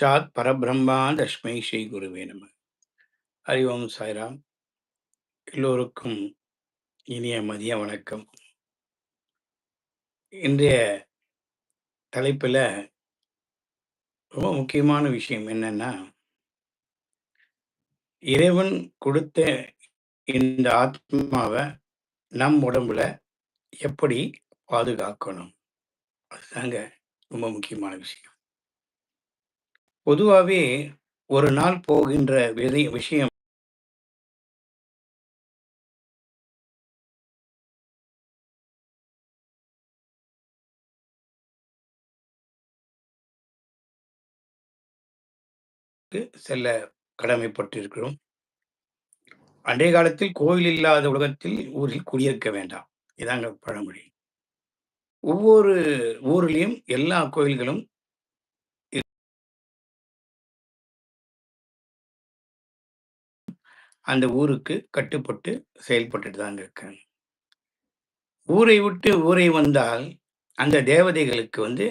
சாக்ஷாத் பரபிரம்மா தஷ்மை ஸ்ரீ குருவே நம. ஹரி ஓம் சாய்ராம். எல்லோருக்கும் இனிய மதிய வணக்கம். இன்றைய தலைப்பில் ரொம்ப முக்கியமான விஷயம் என்னன்னா இறைவன் கொடுத்த இந்த ஆத்மாவை நம் உடம்புல எப்படி பாதுகாக்கணும்? அதுதாங்க ரொம்ப முக்கியமான விஷயம். பொதுவாவே ஒரு நாள் போகின்ற விதை விஷயம் செல்ல கடமைப்பட்டிருக்கிறோம். அன்றைய காலத்தில் கோயில் இல்லாத உலகத்தில் ஊரில் குடியிருக்க வேண்டாம். இதாங்க பழமொழி. ஒவ்வொரு ஊர்லயும் எல்லா கோயில்களும் அந்த ஊருக்கு கட்டுப்பட்டு செயல்பட்டுட்டு தாங்க இருக்காங்க ஊரை விட்டு ஊரை வந்தால் அந்த தேவதைகளுக்கு வந்து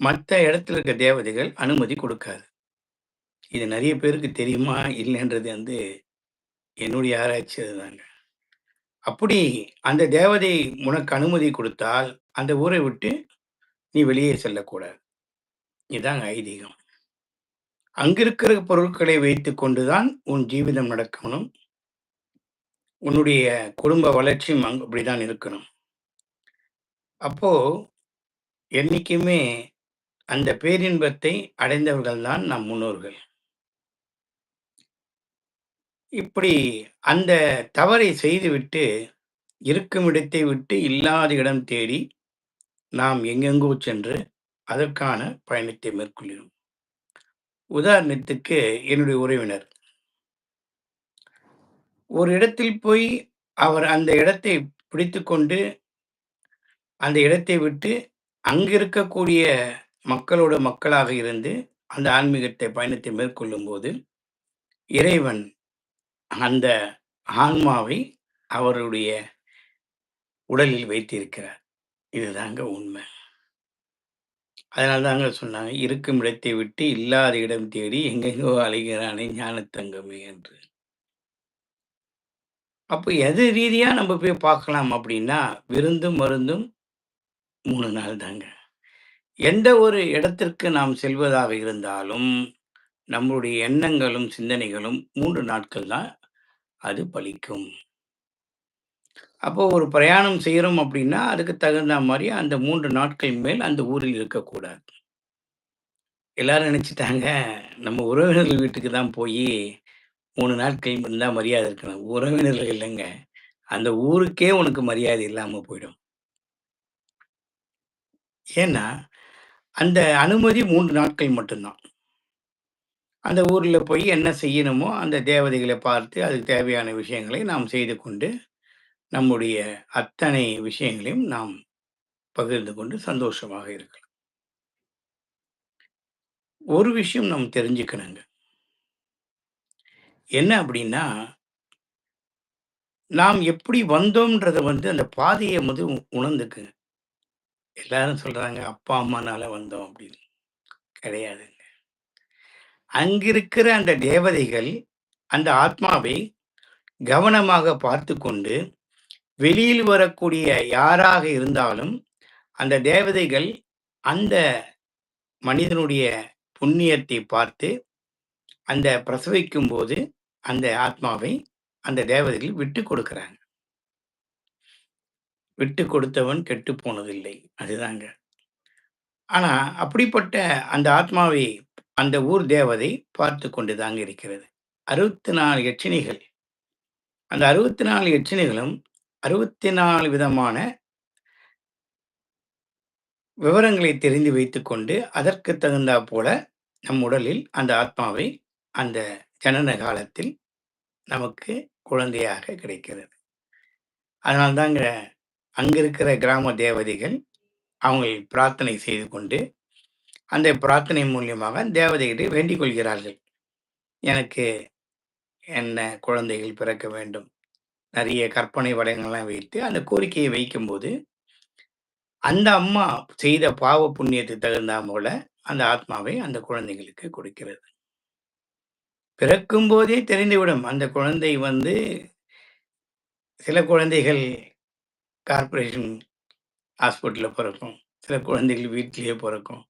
மற்ற இடத்துல இருக்க தேவதைகள் அனுமதி கொடுக்காது. இது நிறைய பேருக்கு தெரியுமா இல்லைன்றது வந்து என்னுடைய ஆராய்ச்சி அதுதாங்க. அப்படி அந்த தேவதை உனக்கு அனுமதி கொடுத்தால் அந்த ஊரை விட்டு நீ வெளியே செல்லக்கூடாது. இதுதாங்க ஐதீகம். அங்கிருக்கிற பொருட்களை வைத்து கொண்டுதான் உன் ஜீவிதம் நடக்கணும். உன்னுடைய குடும்ப வளர்ச்சியும் அங் அப்படிதான் இருக்கணும். அப்போ என்னைக்குமே அந்த பேரின்பத்தை அடைந்தவர்கள் தான் நம் முன்னோர்கள். இப்படி அந்த தவறை செய்துவிட்டு இருக்கும் இடத்தை விட்டு இல்லாத இடம் தேடி நாம் எங்கெங்கோ சென்று அதற்கான பயணத்தை மேற்கொள்கிறோம். உதாரணத்துக்கு என்னுடைய உறவினர். ஒரு இடத்தில் போய் அவர் அந்த இடத்தை பிடித்துக்கொண்டு அந்த இடத்தை விட்டு அங்கு இருக்கக்கூடிய மக்களோட மக்களாக இருந்து அந்த ஆன்மீகத்தை பயணத்தை மேற்கொள்ளும் போது இறைவன் அந்த ஆன்மாவை அவருடைய உடலில் வைத்திருக்கிறார். இதுதாங்க உண்மை. அதனால தாங்க சொன்னாங்க இருக்கும் இடத்தை விட்டு இல்லாத இடம் தேடி எங்கெங்கோ அலைகிறானே ஞானத்தங்கமே என்று. அப்போ எது ரீதியா நம்ம போய் பார்க்கலாம் அப்படின்னா விருந்தும் மருந்தும் மூணு நாள் தாங்க. எந்த ஒரு இடத்திற்கு நாம் செல்வதாக இருந்தாலும் நம்முடைய எண்ணங்களும் சிந்தனைகளும் மூன்று நாட்கள் தான் அது பலிக்கும் அப்போ ஒரு பிரயாணம் செய்கிறோம் அப்படின்னா அதுக்கு தகுந்த மாதிரி அந்த மூன்று நாட்கள் மேல் அந்த ஊரில் இருக்கக்கூடாது. எல்லாரும் நினச்சிட்டாங்க நம்ம உறவினர்கள் வீட்டுக்கு தான் போய் மூணு நாட்கள் இருந்தால் மரியாதை இருக்கணும். உறவினர்கள் இல்லைங்க. அந்த ஊருக்கே உனக்கு மரியாதை இல்லாமல் போயிடும். ஏன்னா அந்த அனுமதி மூன்று நாட்கள் மட்டும்தான். அந்த ஊரில் போய் என்ன செய்யணுமோ அந்த தேவதைகளை பார்த்து அதுக்கு தேவையான விஷயங்களை நாம் செய்து கொண்டு நம்முடைய அத்தனை விஷயங்களையும் நாம் பகிர்ந்து கொண்டு சந்தோஷமாக இருக்கலாம். ஒரு விஷயம் நாம் தெரிஞ்சுக்கணுங்க. என்ன அப்படின்னா நாம் எப்படி வந்தோம்ன்றத வந்து அந்த பாதையை வந்து உணர்ந்துக்குங்க. எல்லாரும் சொல்றாங்க அப்பா அம்மானால வந்தோம் அப்படின்னு. கிடையாதுங்க. அங்கிருக்கிற அந்த தேவதைகள் அந்த ஆத்மாவை கவனமாக பார்த்து கொண்டு வெளியில் வரக்கூடிய யாராக இருந்தாலும் அந்த தேவதைகள் அந்த மனிதனுடைய புண்ணியத்தை பார்த்து அந்த பிரசவிக்கும் போது அந்த ஆத்மாவை அந்த தேவதைகள் விட்டு கொடுக்கிறாங்க. விட்டு கொடுத்தவன் கெட்டு போனதில்லை. அதுதாங்க. ஆனா அப்படிப்பட்ட அந்த ஆத்மாவை அந்த ஊர் தேவதை பார்த்து கொண்டு தாங்க இருக்கிறது. அறுபத்தி நாலு யட்சணிகள் அந்த அறுபத்தி நாலு யட்சணிகளும் 64 விதமான விவரங்களை தெரிந்து வைத்துக்கொண்டு, அதற்கு தகுந்தாற்போல நம் உடலில் அந்த ஆத்மாவை, அந்த ஜனன காலத்தில் நமக்கு குழந்தையாக கிடைக்கிறது. அதனால்தாங்க அங்க இருக்கிற கிராம தேவதைகள், அவங்கள் பிரார்த்தனை செய்து கொண்டு, அந்த பிரார்த்தனை மூலியமாக தேவதையிடம் வேண்டிக் கொள்கிறார்கள். எனக்கு என்ன குழந்தைகள் பிறக்க வேண்டும். நிறைய கற்பனை வடங்கள்லாம் வைத்து அந்த கோரிக்கையை வைக்கும்போது அந்த அம்மா செய்த பாவ புண்ணியத்துக்கு தகுந்தா போல அந்த ஆத்மாவை அந்த குழந்தைகளுக்கு கொடுக்கிறது. பிறக்கும்போதே தெரிந்துவிடும். அந்த குழந்தை வந்து சில குழந்தைகள் கார்ப்பரேஷன் ஹாஸ்பிட்டல்ல பிறக்கும். சில குழந்தைகள் வீட்டிலேயே பிறக்கும்.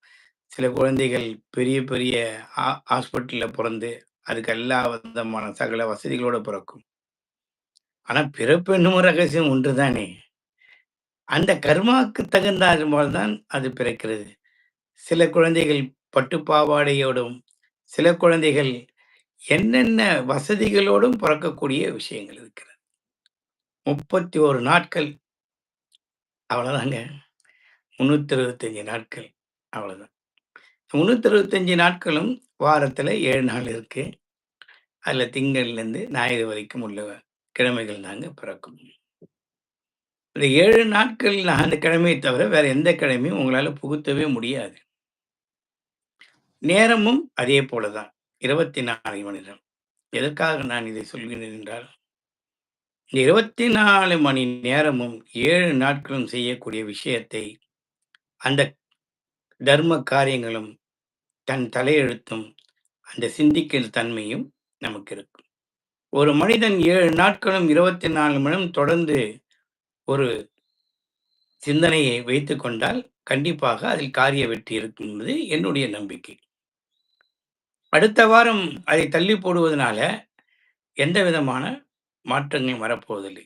சில குழந்தைகள் பெரிய பெரிய ஹாஸ்பிட்டலில் ஹாஸ்பிட்டல்ல அதுக்கு எல்லா விதமான சகல வசதிகளோடு பிறக்கும். ஆனா பிறப்பு என்னும் ரகசியம் ஒன்று தானே! அந்த கர்மாவுக்கு தகுந்தார் போல்தான் அது பிறக்கிறது. சில குழந்தைகள் பட்டு பாவாடையோடும், சில குழந்தைகள் என்னென்ன வசதிகளோடும் பிறக்கக்கூடிய விஷயங்கள் இருக்கிறது. 31 நாட்கள். அவ்வளோதாங்க. 365 நாட்கள். அவ்வளோதான். 365 நாட்களும் வாரத்தில் ஏழு நாள் இருக்குது அதில் திங்கள்லேருந்து ஞாயிறு வரைக்கும் உள்ள கிழமைகள் தாங்க பிறக்கும். இந்த ஏழு நாட்கள் நான் அந்த கிழமையை தவிர வேற எந்த கிழமையும் உங்களால புகுத்தவே முடியாது. நேரமும் அதே போலதான் இருபத்தி நாலு மணி நேரம். எதற்காக நான் இதை சொல்கிறேன் என்றால், இந்த 24 மணி நேரமும் ஏழு நாட்களும் செய்யக்கூடிய விஷயத்தை, அந்த தர்ம காரியங்களும், தன் தலையெழுத்தும், அந்த சிந்திக்கிற தன்மையும் நமக்கு இருக்கும். ஒரு மனிதன் ஏழு நாட்களும் 24 மணி நேரம் தொடர்ந்து ஒரு சிந்தனையை வைத்து கொண்டால், கண்டிப்பாக அதில் காரிய வெற்றி இருக்கும் என்பது என்னுடைய நம்பிக்கை. அடுத்த வாரம் அதை தள்ளி போடுவதனால, எந்த விதமான மாற்றங்களும் வரப்போவதில்லை.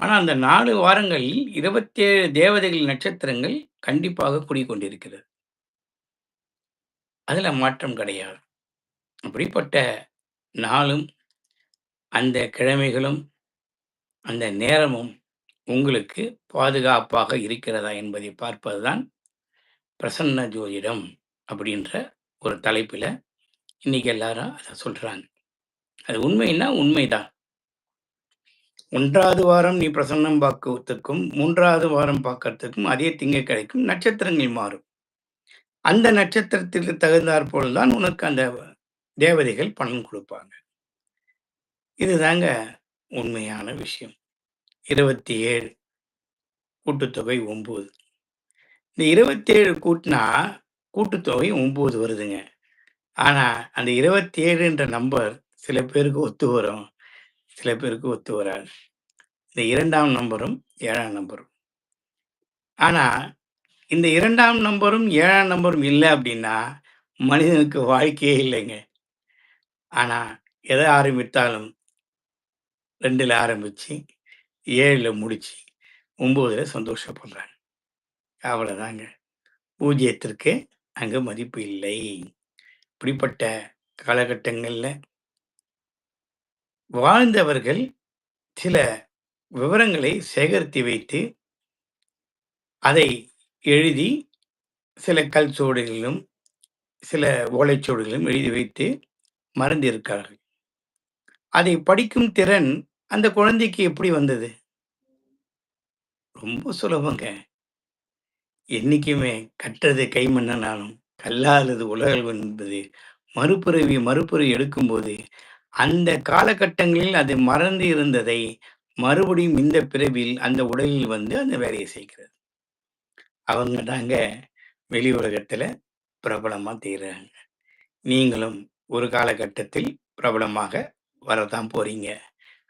ஆனால் அந்த நாலு வாரங்களில் 27 தேவதைகள் நட்சத்திரங்கள் கண்டிப்பாக குடிகொண்டிருக்கிறது. அதில் மாற்றம் கிடையாது. அப்படிப்பட்ட நாளும், அந்த கிழமைகளும், அந்த நேரமும் உங்களுக்கு பாதுகாப்பாக இருக்கிறதா என்பதை பார்ப்பது தான் பிரசன்ன ஜோதிடம் அப்படின்ற ஒரு தலைப்பில இன்னைக்கு எல்லாரும் அத சொல்றாங்க. அது உண்மைன்னா உண்மைதான். 1வது வாரம் நீ பிரசன்னம் பார்க்கறதுக்கும், 3வது வாரம் பார்க்கறதுக்கும் அதே திங்கட்கிழமைக்கும் நட்சத்திரங்கள் மாறும். அந்த நட்சத்திரத்திற்கு தகுந்தாற்போல் தான் உனக்கு அந்த தேவதைகள் பலன் குடுப்பாங்க. இதுதாங்க உண்மையான விஷயம். 27 கூட்டுத்தொகை 9. இந்த 27 கூட்டுனா, கூட்டுத்தொகை 9 வருதுங்க. ஆனா, அந்த 27ன்ற நம்பர் சில பேருக்கு ஒத்து வரும். சில பேருக்கு ஒத்து வராது. இந்த 2ஆம் நம்பரும், 7ஆம் நம்பரும். ஆனா, இந்த 2ஆம் நம்பரும், 7ஆம் நம்பரும் இல்ல அப்படின்னா, மனிதனுக்கு வாழ்க்கையே இல்லைங்க. ஆனா, எத ஆரம்பித்தாலும் ரெண்டில் ஆரம்பிச்சு, ஏழில் முடிச்சு, 9ல சந்தோஷப்படுறாங்க. அவ்வளோதாங்க பூஜ்ஜியத்திற்கு அங்கே மதிப்பு இல்லை. இப்படிப்பட்ட காலகட்டங்களில் வாழ்ந்தவர்கள் சில விவரங்களை சேகரித்து வைத்து அதை எழுதி, சில கல் சுவடுகளிலும், சில ஓலைச்சுவடுகளிலும் எழுதி வைத்து மறந்திருக்கிறார்கள். அதை படிக்கும் திறன் அந்த குழந்தைக்கு எப்படி வந்தது? ரொம்ப சுலபங்க. என்னைக்குமே கற்றது கைமண்ணனாலும் கல்லாதது உலகல் என்பது மறுபிறவி மறுபிறவி எடுக்கும்போது, அந்த காலகட்டங்களில் அது மறந்து இருந்ததை, மறுபடியும் இந்த பிறவியில் அந்த உடலில் வந்து அந்த வேலையை செய்கிறது. அவங்க தாங்க வெளி உலகத்தில் பிரபலமா திரியிறாங்க. நீங்களும் ஒரு காலகட்டத்தில் பிரபலமாக வரதான் போறீங்க.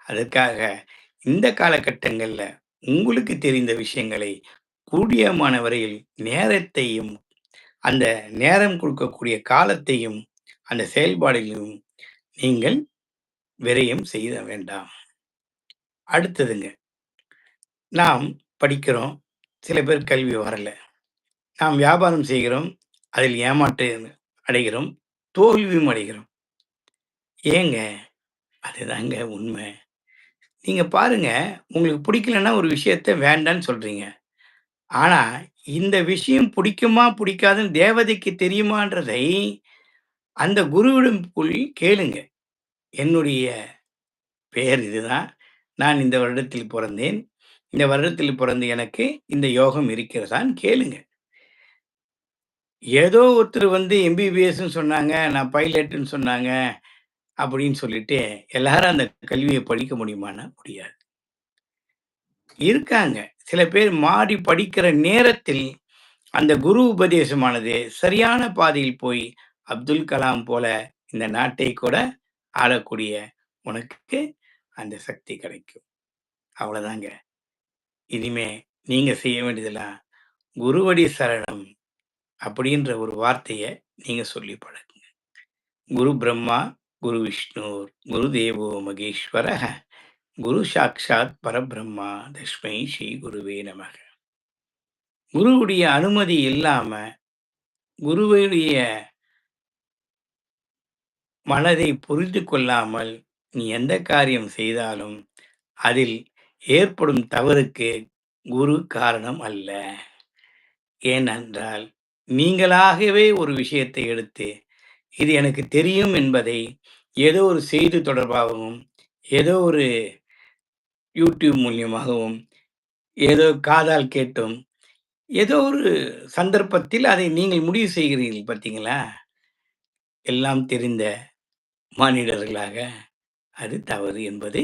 அதுக்காக இந்த காலகட்டங்கள்ல உங்களுக்கு தெரிந்த விஷயங்களை கூடியமான வரையில் நேரத்தையும், அந்த நேரம் கொடுக்கக்கூடிய காலத்தையும், அந்த செயல்பாடுகளையும் நீங்கள் விரயம் செய்ய வேண்டாம். அடுத்ததுங்க. நாம் படிக்கிறோம். சில பேர் கல்வி வரல. நாம் வியாபாரம் செய்கிறோம். அதில் ஏமாற்று அடைகிறோம். தோல்வியும் அடைகிறோம். ஏங்க? அதுதாங்க உண்மை. நீங்க பாருங்க, உங்களுக்கு பிடிக்கலன்னா ஒரு விஷயத்த வேண்டான்னு சொல்றீங்க. ஆனா, இந்த விஷயம் பிடிக்குமா, பிடிக்காதுன்னு தேவதைக்கு தெரியுமான்றதை, அந்த குருவிடம் போய் கேளுங்க. என்னுடைய பெயர் இதுதான். நான் இந்த வருடத்தில் பிறந்தேன் இந்த வருடத்தில் பிறந்து எனக்கு இந்த யோகம் இருக்கிறதான்னு கேளுங்க. ஏதோ ஒருத்தர் வந்து எம்பிபிஎஸ்ன்னு சொன்னாங்க, நான் பைலட்டுன்னு சொன்னாங்க, அப்படின்னு சொல்லிட்டு எல்லாரும் அந்த கல்வியை படிக்க முடியுமான்னா, முடியாது. இருக்காங்க. சில பேர் மாறி படிக்கிற நேரத்தில், அந்த குரு உபதேசமானது சரியான பாதையில் போய் அப்துல் கலாம் போல இந்த நாட்டை கூட ஆளக்கூடிய உனக்கு அந்த சக்தி கிடைக்கும் அவ்வளவுதாங்க இனிமே நீங்க செய்ய வேண்டியதெல்லாம் குருவடி சரணம் அப்படின்ற ஒரு வார்த்தையை நீங்க சொல்லி பழகுங்க குரு பிரம்மா குரு விஷ்ணு குரு தேவோ மகேஸ்வர குரு சாக்ஷாத் பரபிரம்மா தஸ்மை ஸ்ரீ குருவே நமக. குருவுடைய அனுமதி இல்லாம குருவுடைய மனதை புரிந்து கொள்ளாமல் நீ எந்த காரியம் செய்தாலும் அதில் ஏற்படும் தவறுக்கு குரு காரணம் அல்ல. ஏனென்றால் நீங்களாகவே ஒரு விஷயத்தை எடுத்து இது எனக்கு தெரியும் என்பதை ஏதோ ஒரு செய்தி தொடர்பாகவும் ஏதோ ஒரு யூடியூப் மூலியமாகவும் ஏதோ காதால் கேட்டும் ஏதோ ஒரு சந்தர்ப்பத்தில் அதை நீங்கள் முடிவு செய்கிறீர்கள் பார்த்தீங்களா? எல்லாம் தெரிந்த மானிடர்களாக அது தவறு என்பது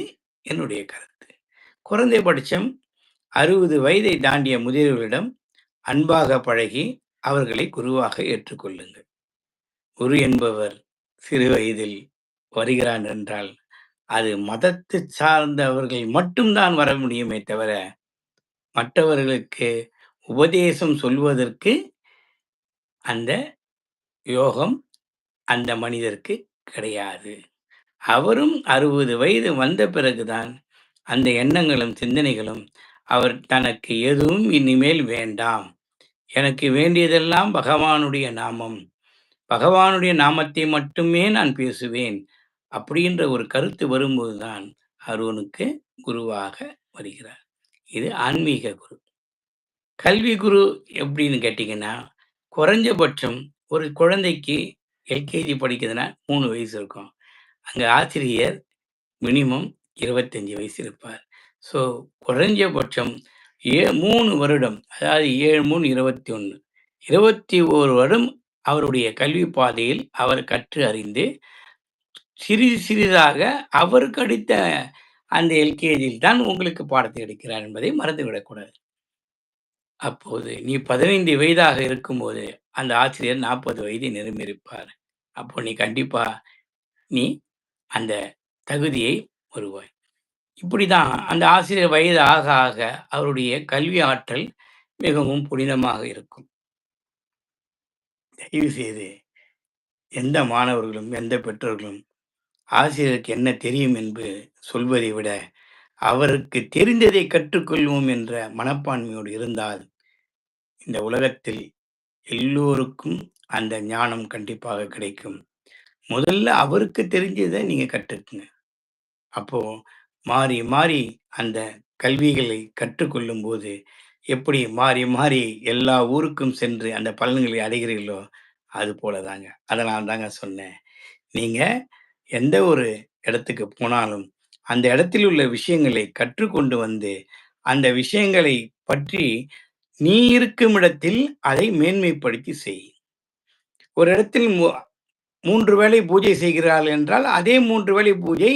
என்னுடைய கருத்து. குறைந்தபட்சம் அறுபது வயதை தாண்டிய முதியவர்களிடம் அன்பாக பழகி அவர்களை குருவாக ஏற்றுக்கொள்ளுங்கள். குரு என்பவர் சிறு வயதில் வருகிறான் என்றால் அது மதத்தை சார்ந்தவர்கள் மட்டும்தான் வர முடியுமே தவிர மற்றவர்களுக்கு உபதேசம் சொல்வதற்கு அந்த யோகம் அந்த மனிதருக்கு கிடையாது. அவரும் அறுபது வயது வந்த பிறகுதான் அந்த எண்ணங்களும் சிந்தனைகளும் அவர் தனக்கு எதுவும் இனிமேல் வேண்டாம். எனக்கு வேண்டியதெல்லாம் பகவானுடைய நாமம். பகவானுடைய நாமத்தை மட்டுமே நான் பேசுவேன். அப்படின்ற ஒரு கருத்து வரும்போதுதான் அருவனுக்கு குருவாக வருகிறார். இது ஆன்மீக குரு. கல்வி குரு எப்படின்னு கேட்டிங்கன்னா குறைஞ்சபட்சம் ஒரு குழந்தைக்கு எல்கேஜி படிக்குதுன்னா மூணு வயசு இருக்கும். அங்கே ஆசிரியர் மினிமம் இருபத்தஞ்சி வயசு இருப்பார். ஸோ குறைஞ்சபட்சம் ஏ மூணு வருடம் அதாவது ஏழு மூணு இருபத்தி ஒன்று இருபத்தி ஓரு வருடம் அவருடைய கல்வி பாதையில் அவர் கற்று அறிந்து சிறிது சிறிதாக அவருக்கு அடித்த அந்த எல்கேஜியில் தான் உங்களுக்கு பாடத்தை எடுக்கிறார் என்பதை மறந்துவிடக்கூடாது. அப்போது நீ பதினைந்து வயதாக இருக்கும்போது அந்த ஆசிரியர் நாற்பது வயதை நிரம்பியிருப்பார். அப்போ நீ கண்டிப்பா நீ அந்த தகுதியை வருவாய். இப்படிதான் அந்த ஆசிரியர் வயது ஆக ஆக அவருடைய கல்வி ஆற்றல் மிகவும் புனிதமாக இருக்கும். தயவு செய்து எந்த மாணவர்களும் எந்த பெற்றோர்களும் ஆசிரியருக்கு என்ன தெரியும் என்று சொல்வதை விட அவருக்கு தெரிந்ததை கற்றுக்கொள்வோம் என்ற மனப்பான்மையோடு இருந்தால் இந்த உலகத்தில் எல்லோருக்கும் அந்த ஞானம் கண்டிப்பாக கிடைக்கும். முதல்ல அவருக்கு தெரிஞ்சதை நீங்க கற்றுக்குங்க. அப்போ மாறி மாறி அந்த கல்விகளை கற்றுக்கொள்ளும் போது எப்படி மாறி மாறி எல்லா ஊருக்கும் சென்று அந்த பலன்களை அடைகிறீர்களோ அது போல தாங்க அதனால் தாங்க சொன்னேன். நீங்கள் எந்த ஒரு இடத்துக்கு போனாலும் அந்த இடத்தில் உள்ள விஷயங்களை கற்றுக்கொண்டு வந்து அந்த விஷயங்களை பற்றி நீ இருக்கும் இடத்தில் அதை மேன்மைப்படுத்தி செய். ஒரு இடத்தில் மூன்று வேளை பூஜை செய்கிறார்கள் என்றால் அதே மூன்று வேளை பூஜை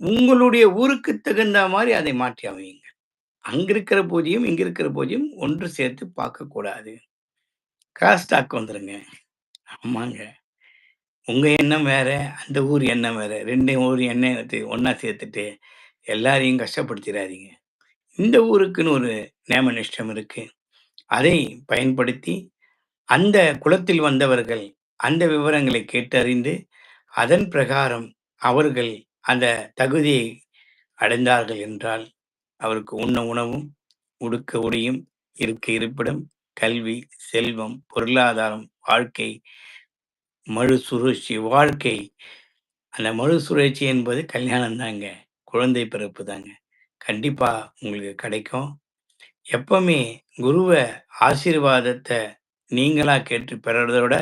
உங்களுடைய ஊருக்கு தகுந்த மாதிரி அதை மாற்றி அமையுங்க அங்கிருக்கிற பூஜையும் இங்கிருக்கிற பூஜையும் ஒன்று சேர்த்து பார்க்கக்கூடாது. கிராஸ்டாக் வந்துருங்க. ஆமாங்க. உங்க எண்ணம் வேற அந்த ஊர் எண்ணம் வேற ரெண்டு ஊர் எண்ணத்தை ஒன்னா சேர்த்துட்டு எல்லாரையும் கஷ்டப்படுத்திடாதீங்க இந்த ஊருக்குன்னு ஒரு நேம நிஷ்டம் இருக்கு. அதை பயன்படுத்தி அந்த குலத்தில் வந்தவர்கள் அந்த விவரங்களை கேட்டறிந்து அதன் பிரகாரம் அவர்கள் அந்த தகுதியை அடைந்தார்கள் என்றால் அவருக்கு உண்ண உணவும் உடுக்க உடையும் இருக்க இருப்பிடம் கல்வி செல்வம் பொருளாதாரம் வாழ்க்கை மறுசுழற்சி வாழ்க்கை. அந்த மறுசுழற்சி என்பது கல்யாணம் தாங்க குழந்தை பிறப்பு தாங்க கண்டிப்பா உங்களுக்கு கிடைக்கும். எப்பவுமே குருவை ஆசீர்வாதத்தை நீங்களா கேட்டு பெறறதை விட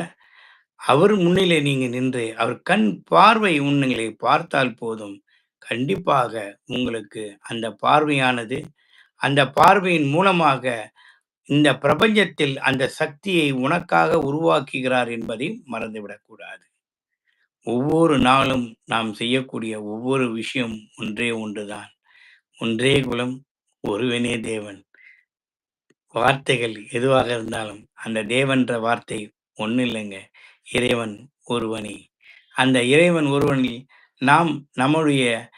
அவர் முன்னிலை நீங்க நின்று அவர் கண் பார்வை உன்னைகளை பார்த்தால் போதும். கண்டிப்பாக உங்களுக்கு அந்த பார்வையானது அந்த பார்வையின் மூலமாக இந்த பிரபஞ்சத்தில் அந்த சக்தியை உனக்காக உருவாக்குகிறார் என்பதை மறந்துவிடக்கூடாது. ஒவ்வொரு நாளும் நாம் செய்யக்கூடிய ஒவ்வொரு விஷயம் ஒன்றே ஒன்றுதான். ஒன்றே குலம் ஒருவனே தேவன். வார்த்தைகள் எதுவாக இருந்தாலும், அந்த தேவன்ற வார்த்தை ஒன்றும் இல்லைங்க இறைவன் ஒருவனே. அந்த இறைவன் ஒருவனில் நாம் நம்முடைய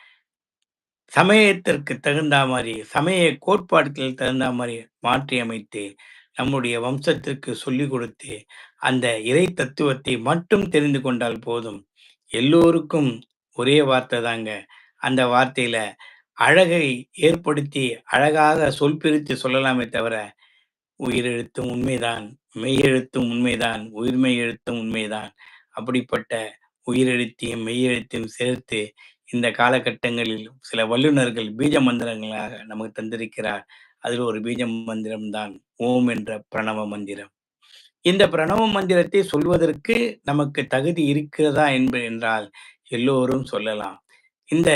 சமயத்திற்கு தகுந்தா மாதிரி சமய கோட்பாடுகள் தகுந்தா மாதிரி மாற்றி அமைத்து, நம்முடைய வம்சத்திற்கு சொல்லிக் கொடுத்து, அந்த இறை தத்துவத்தை மட்டும் தெரிந்து கொண்டால் போதும். எல்லோருக்கும் ஒரே வார்த்தை தாங்க. அந்த வார்த்தையில அழகை ஏற்படுத்தி, அழகாக சொல் பிரித்து சொல்லலாமே தவிர, உயிரெழுத்தும் உண்மைதான், மெய்யெழுத்தும் உண்மைதான், உயிர்மெய் எழுத்தும் உண்மைதான். அப்படிப்பட்ட உயிரெழுத்தையும், மெய்யெழுத்தையும் சேர்த்து இந்த காலகட்டங்களில் சில வல்லுனர்கள் பீஜ மந்திரங்களாக நமக்கு தந்திருக்கிறார். அதில் ஒரு பீஜ மந்திரம் தான் ஓம் என்ற பிரணவ மந்திரம். இந்த பிரணவ மந்திரத்தை சொல்வதற்கு நமக்கு தகுதி இருக்கிறதா என்ப என்றால் எல்லோரும் சொல்லலாம். இந்த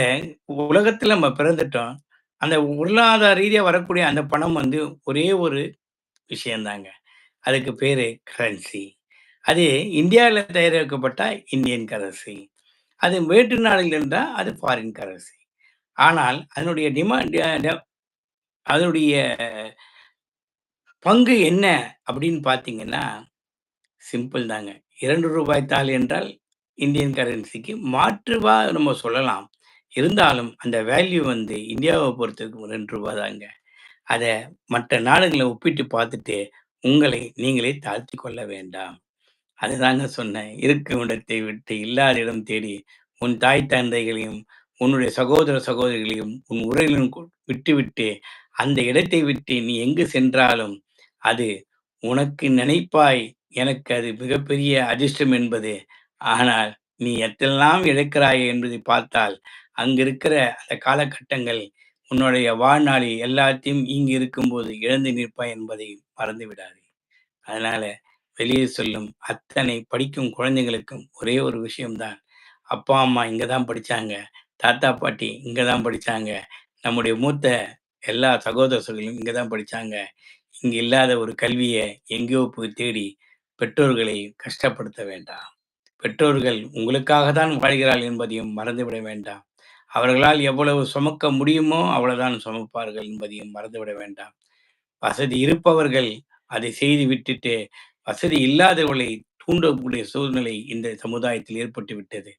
உலகத்துல நம்ம பிறந்துட்டோம். அந்த பொருளாதார ரீதியா வரக்கூடிய அந்த பணம் வந்து ஒரே ஒரு விஷயந்தாங்க அதுக்கு பேரு கரன்சி. அது இந்தியாவில் தயாரிக்கப்பட்ட இந்தியன் கரன்சி. அது வேற்று நாடுகள் இருந்தால் அது ஃபாரின் கரன்சி. ஆனால் அதனுடைய டிமாண்ட் அதனுடைய பங்கு என்ன அப்படின்னு பார்த்தீங்கன்னா, சிம்பிள் தாங்க. இரண்டு ரூபாய் தாள் என்றால் இந்தியன் கரன்சிக்கு மாற்றுவா நம்ம சொல்லலாம். இருந்தாலும் அந்த வேல்யூ வந்து இந்தியாவை பொறுத்தவரைக்கும் ரெண்டு ரூபா தாங்க. அதை மற்ற நாடுகளை ஒப்பிட்டு பார்த்துட்டு, உங்களை நீங்களே தாழ்த்தி கொள்ள வேண்டாம். அதுதாங்க சொன்னேன். இருக்கும் இடத்தை விட்டு இல்லாத இடம் தேடி, உன் தாய் தந்தைகளையும், உன்னுடைய சகோதர சகோதரிகளையும், உன் உறவினரையும் விட்டுவிட்டு, அந்த இடத்தை விட்டு நீ எங்கு சென்றாலும், அது உனக்கு நினைப்பாய், எனக்கு அது மிகப்பெரிய அதிர்ஷ்டம் என்பது. ஆனால் நீ எத்தெல்லாம் இழக்கிறாய் என்பதை பார்த்தால், அங்கிருக்கிற அந்த காலகட்டங்கள் உன்னுடைய வாழ்நாளில் எல்லாத்தையும் இங்கு இருக்கும்போது இழந்து நிற்பாய் என்பதை மறந்து விடாது அதனால வெளியே சொல்லும் அத்தனை படிக்கும் குழந்தைங்களுக்கும் ஒரே ஒரு விஷயம் தான். அப்பா, அம்மா இங்கே தான் படிச்சாங்க. தாத்தா, பாட்டி இங்கே தான் படிச்சாங்க. நம்முடைய மூத்த எல்லா சகோதரர்களும் இங்கே தான் படிச்சாங்க. இங்கே இல்லாத ஒரு கல்வியை எங்கேயோ போய் தேடி பெற்றோர்களை கஷ்டப்படுத்த வேண்டாம். பெற்றோர்கள் உங்களுக்காக தான் வாழ்கிறாள் என்பதையும் மறந்துவிட வேண்டாம். அவர்களால் எவ்வளவு சுமக்க முடியுமோ அவ்வளவுதான் சுமப்பார்கள் என்பதையும் மறந்துவிட வேண்டாம். வசதி இருப்பவர்கள் அதை செய்து விட்டுட்டு, வசதி இல்லாதவர்களை தூண்டக்கூடிய சூழ்நிலை இந்த சமுதாயத்தில் ஏற்பட்டுவிட்டது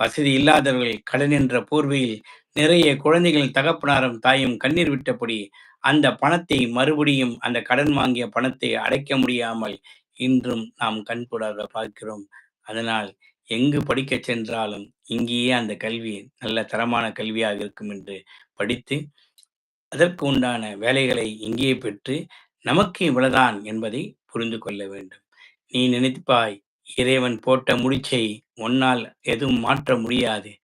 வசதி இல்லாதவர்கள் கடன் என்ற போர்வையில் நிறைய குழந்தைகள் தகப்பனாரும், தாயும் கண்ணீர் விட்டபடி, அந்த பணத்தை மறுபடியும் அந்த கடன் வாங்கிய பணத்தை அடைக்க முடியாமல் இன்றும் நாம் கண்கூடாக பார்க்கிறோம். அதனால் எங்கு படிக்கச் சென்றாலும், இங்கேயே அந்த கல்வி நல்ல தரமான கல்வியாக இருக்கும் என்று படித்து, அதற்கு உண்டான வேலைகளை இங்கேயே பெற்று, நமக்கு இவ்வளவுதான் என்பதை புரிந்து கொள்ள வேண்டும். நீ நினைத்துப்பாய் இறைவன் போட்ட முடிச்சை உன்னால் எதுவும் மாற்ற முடியாது.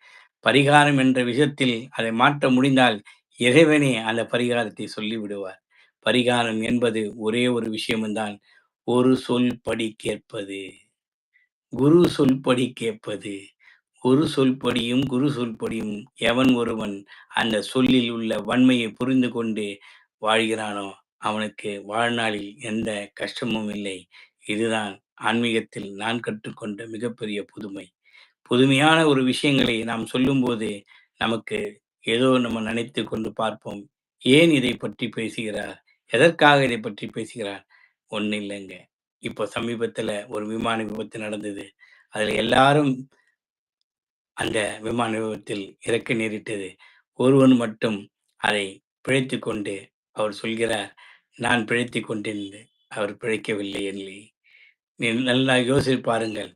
பரிகாரம் என்ற விஷயத்தில் அதை மாற்ற முடிந்தால், இறைவனே அந்த பரிகாரத்தை சொல்லிவிடுவார். பரிகாரம் என்பது ஒரே ஒரு விஷயம்தான் ஒரு சொல் படி கேட்பது. குரு சொல்படி கேட்பது. ஒரு சொல்படியும், குரு சொல்படியும் எவன் ஒருவன் அந்த சொல்லில் உள்ள வன்மையை புரிந்து கொண்டு வாழ்கிறானோ, அவனுக்கு வாழ்நாளில் எந்த கஷ்டமும் இல்லை. இதுதான் ஆன்மீகத்தில் நான் கற்றுக்கொண்ட மிகப்பெரிய புதுமை. புதுமையான ஒரு விஷயங்களை நாம் சொல்லும்போது, நமக்கு ஏதோ நம்ம நினைத்துக் கொண்டு பார்ப்போம். ஏன் இதை பற்றி பேசுகிறார்? எதற்காக இதை பற்றி பேசுகிறார்? ஒண்ணும் இல்லங்க. இப்போ சமீபத்தில ஒரு விமான விபத்து நடந்தது. அதுல எல்லாரும் அந்த விமான விபத்தில் இறக்க நேரிட்டது. ஒருவன் மட்டும் அதை பிழைத்துக் கொண்டு அவர் சொல்கிறார், "நான் பிழைத்துக் கொண்டிருந்தேன் அவர் பிழைக்கவில்லை இல்லை." நீ நல்லா யோசித்து பாருங்கள்.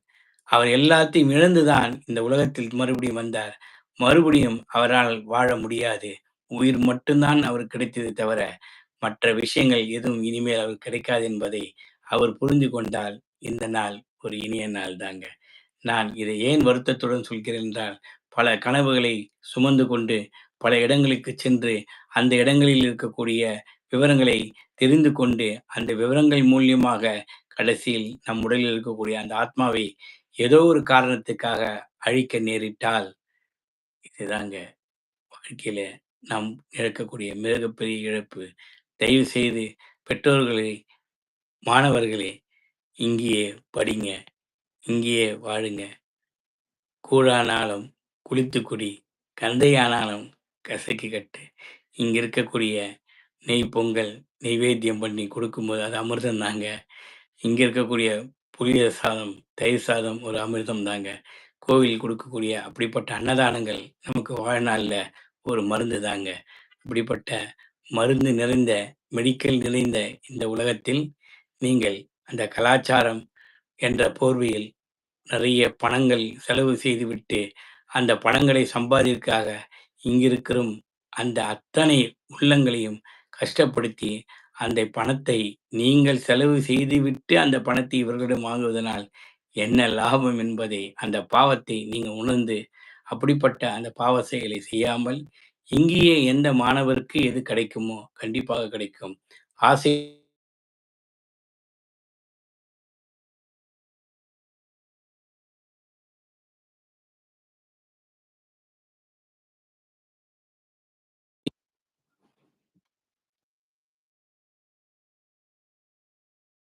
அவர் எல்லாத்தையும் இழந்து தான் இந்த உலகத்தில் மறுபடியும் வந்தார். மறுபடியும் அவரால் வாழ முடியாது. உயிர் மட்டும் தான் கிடைத்தது தவிர, மற்ற விஷயங்கள் எதுவும் இனிமேல் அவர் கிடைக்காது என்பதை அவர் புரிந்து கொண்டால், இந்த நாள் ஒரு இனிய நாள் தாங்க. நான் இதை ஏன் வருத்தத்துடன் சொல்கிறேன் என்றால், பல கனவுகளை சுமந்து கொண்டு, பல இடங்களுக்கு சென்று, அந்த இடங்களில் இருக்கக்கூடிய விவரங்களை தெரிந்து கொண்டு, அந்த விவரங்கள் மூலியமாக கடைசியில் நம் உடலில் இருக்கக்கூடிய அந்த ஆத்மாவை ஏதோ ஒரு காரணத்துக்காக அழிக்க நேரிட்டால், இதுதாங்க வாழ்க்கையில நாம் இழக்கக்கூடிய மிகப்பெரிய இழப்பு. தயவு செய்து பெற்றோர்களே, மாணவர்களே இங்கேயே படிங்க. இங்கேயே வாழுங்க. கூழானாலும் குளித்து குடி. கந்தையானாலும் கசக்கி கட்டு. இங்க இருக்கக்கூடிய நெய் பொங்கல், நெய்வேத்தியம் பண்ணி கொடுக்கும்போது அது அமிர்தம் தாங்க. இங்கே இருக்கக்கூடிய புளிய சாதம், தயிர் சாதம் ஒரு அமிர்தம் தாங்க. கோவில் கொடுக்கக்கூடிய அப்படிப்பட்ட அன்னதானங்கள் நமக்கு வாழ்நாளில் ஒரு மருந்து தாங்க. அப்படிப்பட்ட மருந்து நிறைந்த, மெடிக்கல் நிறைந்த இந்த உலகத்தில் நீங்கள் அந்த கலாச்சாரம் என்ற போர்வையில் நிறைய பணங்கள் செலவு செய்துவிட்டு, அந்த பணங்களை சம்பாதிற்காக இங்கிருக்கிறோம் அந்த அத்தனை உள்ளங்களையும் கஷ்டப்படுத்தி, அந்த பணத்தை நீங்கள் செலவு செய்துவிட்டு அந்த பணத்தை இவர்களிடம் வாங்குவதனால் என்ன லாபம் என்பதை, அந்த பாவத்தை நீங்க உணர்ந்து, அப்படிப்பட்ட அந்த பாவ செயலை செய்யாமல், இங்கேயே எந்த மாணவருக்கு எது கிடைக்குமோ கண்டிப்பாக கிடைக்கும். ஆசை